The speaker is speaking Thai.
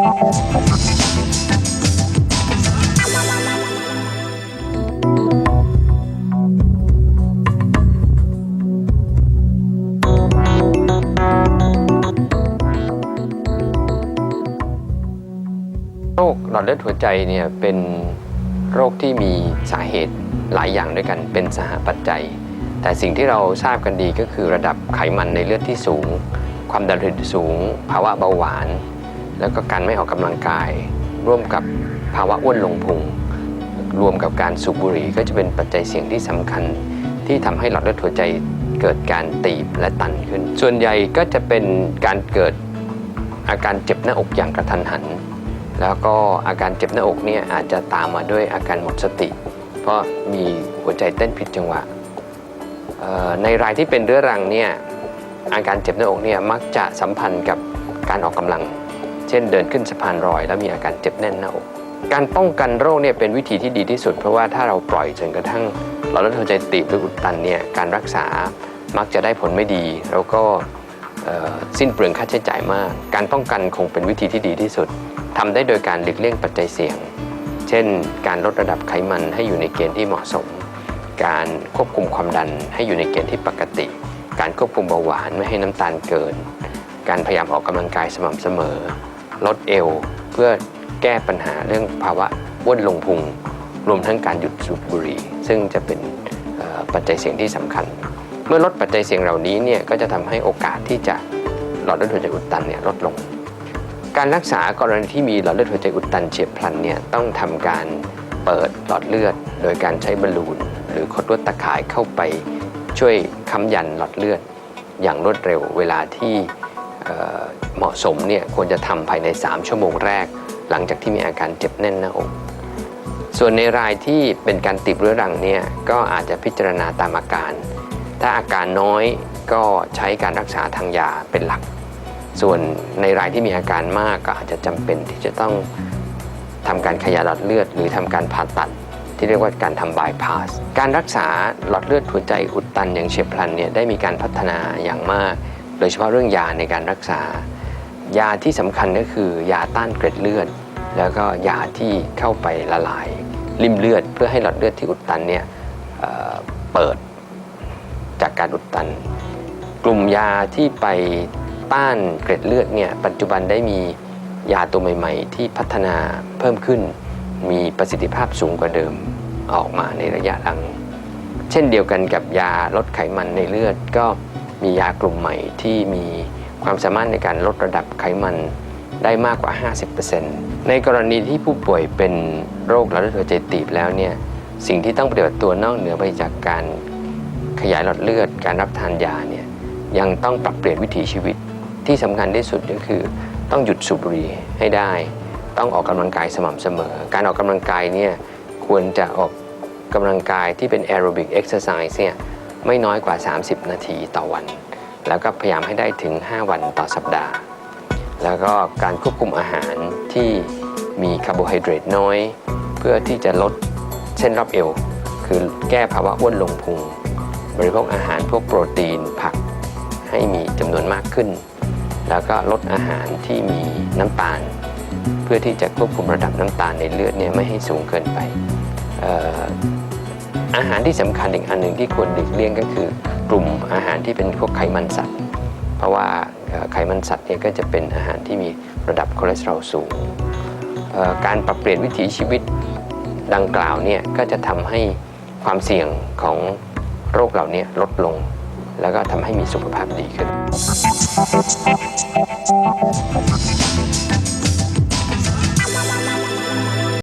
โรคหลอดเลือดหัวใจเนี่ยเป็นโรคที่มีสาเหตุหลายอย่างด้วยกันเป็นสหปัจจัย แต่สิ่งที่เราทราบกันดีก็คือระดับไขมันในเลือดที่สูง ความดันโลหิตสูง ภาวะเบาหวาน แล้วก็การไม่ออกกำลังกาย ร่วมกับภาวะอ้วนลงพุงรวมกับการสูบบุหรี่ก็จะเป็นปัจจัยเสี่ยงที่สำคัญ ที่ทำให้หลอดเลือดหัวใจเกิดการตีบและตันขึ้น ส่วนใหญ่ก็จะเป็นการเกิดอาการเจ็บหน้าอกอย่างกระทันหัน แล้วก็อาการเจ็บหน้าอกเนี่ยอาจจะตามมาด้วยอาการหมดสติ เพราะมีหัวใจเต้นผิดจังหวะ ในรายที่เป็นเรื้อรังเนี่ยอาการเจ็บหน้าอกเนี่ยมักจะสัมพันธ์กับการออกกำลัง เช่นเดินขึ้นสะพานลอย แล้วมีอาการเจ็บแน่นหน้าอกการป้องกันโรคเนี่ยเป็นวิธีที่ดีที่สุด เพราะว่าถ้าเราปล่อยจนกระทั่งหลอดเลือดหัวใจตีบหรืออุดตันเนี่ยการรักษามักจะได้ผลไม่ดี แล้วก็สิ้นเปลืองค่าใช้จ่ายมาก การป้องกันคงเป็นวิธีที่ดีที่สุดทำได้โดยการหลีกเลี่ยงปัจจัยเสี่ยง เช่น การลดระดับไขมันให้อยู่ในเกณฑ์ที่เหมาะสม การควบคุมความดันให้อยู่ในเกณฑ์ที่ปกติ การควบคุมเบาหวานไม่ให้น้ำตาลเกิน การพยายามออกกำลังกายสม่ำเสมอ ลดเอว เพื่อแก้ปัญหาเรื่องภาวะอ้วนลงพุง รวมทั้งการหยุดสูบบุหรี่ ซึ่งจะเป็นปัจจัยเสี่ยงที่สำคัญ เมื่อลดปัจจัยเสี่ยงเหล่านี้เนี่ยก็จะทำให้โอกาสที่จะหลอดเลือดหัวใจอุดตันเนี่ยลดลง การรักษากรณีที่มีหลอดเลือดหัวใจอุดตันเฉียบพลันเนี่ยต้องทำการเปิดหลอดเลือด โดยการใช้บอลลูน หรือคดลวดตะข่ายเข้าไปช่วยค้ำยันหลอดเลือด อย่างรวดเร็วเวลาที่ เหมาะสมเนี่ยควรจะทำภายใน 3 ชั่วโมงแรก หลังจากที่มีอาการเจ็บแน่นหน้าอก ส่วนในรายที่เป็นการติดเรื้อรังเนี่ยก็อาจจะพิจารณาตามอาการ ถ้าอาการน้อยก็ใช้การรักษาทางยาเป็นหลัก ส่วนในรายที่มีอาการมากก็อาจจะจำเป็นที่จะต้องทำการขยายหลอดเลือด หรือทำการผ่าตัดที่เรียกว่าการทำบายพาส การรักษาหลอดเลือดหัวใจอุดตันอย่างเฉียบพลันเนี่ยได้มีการพัฒนาอย่างมาก โดยเฉพาะเรื่องยาในการรักษา ยาที่สำคัญก็คือยาต้านเกล็ดเลือด แล้วก็ยาที่เข้าไปละลายริ่มเลือด เพื่อให้หลอดเลือดที่อุดตันเนี่ยเเปิดจากการอุดตัน กลุ่มยาที่ไปต้านเกล็ดเลือดเนี่ยปัจจุบันได้มียาตัวใหม่ ๆ ที่พัฒนาเพิ่มขึ้น มีประสิทธิภาพสูงกว่าเดิมออกมาในระยะหลัง เช่นเดียวกันกับยาลดไขมันในเลือดก็ มียากลุ่มใหม่ที่มีความสามารถในการลดระดับไขมันได้มากกว่า 50%ในกรณีที่ผู้ป่วยเป็นโรคหลอดเลือดหัวใจตีบแล้วเนี่ยสิ่งที่ต้องปฏิบัติตัวนอกเหนือไปจากการขยายหลอดเลือดการรับทานยาเนี่ยยังต้องปรับเปลี่ยนวิถีชีวิตที่สำคัญที่สุดก็คือต้องหยุดสูบบุหรี่ให้ได้ ต้องออกกำลังกายสม่ำเสมอ การออกกำลังกายเนี่ยควรจะออกกำลังกายที่เป็นแอโรบิกเอ็กซ์ไซส์เนี่ย ไม่น้อยกว่า 30 นาทีต่อวัน แล้วก็พยายามให้ได้ถึง 5 วันต่อสัปดาห์ แล้วก็การควบคุมอาหารที่มีคาร์โบไฮเดรตน้อย เพื่อที่จะลดเส้นรอบเอว คือแก้ภาวะอ้วนลงพุง บริโภคอาหารพวกโปรตีนผักให้มีจำนวนมากขึ้น แล้วก็ลดอาหารที่มีน้ำตาล เพื่อที่จะควบคุมระดับน้ำตาลในเลือดเนี่ยไม่ให้สูงเกินไป อาหารที่สำคัญอีกอันหนึ่งที่ควรหลีกเลี่ยงก็คือกลุ่มอาหารที่เป็นพวกไขมันสัตว์ เพราะว่าไขมันสัตว์เนี่ยก็จะเป็นอาหารที่มีระดับคอเลสเตอรอลสูง การปรับเปลี่ยนวิถีชีวิตดังกล่าวเนี่ยก็จะทำให้ความเสี่ยงของโรคเหล่านี้ลดลง แล้วก็ทำให้มีสุขภาพดีขึ้น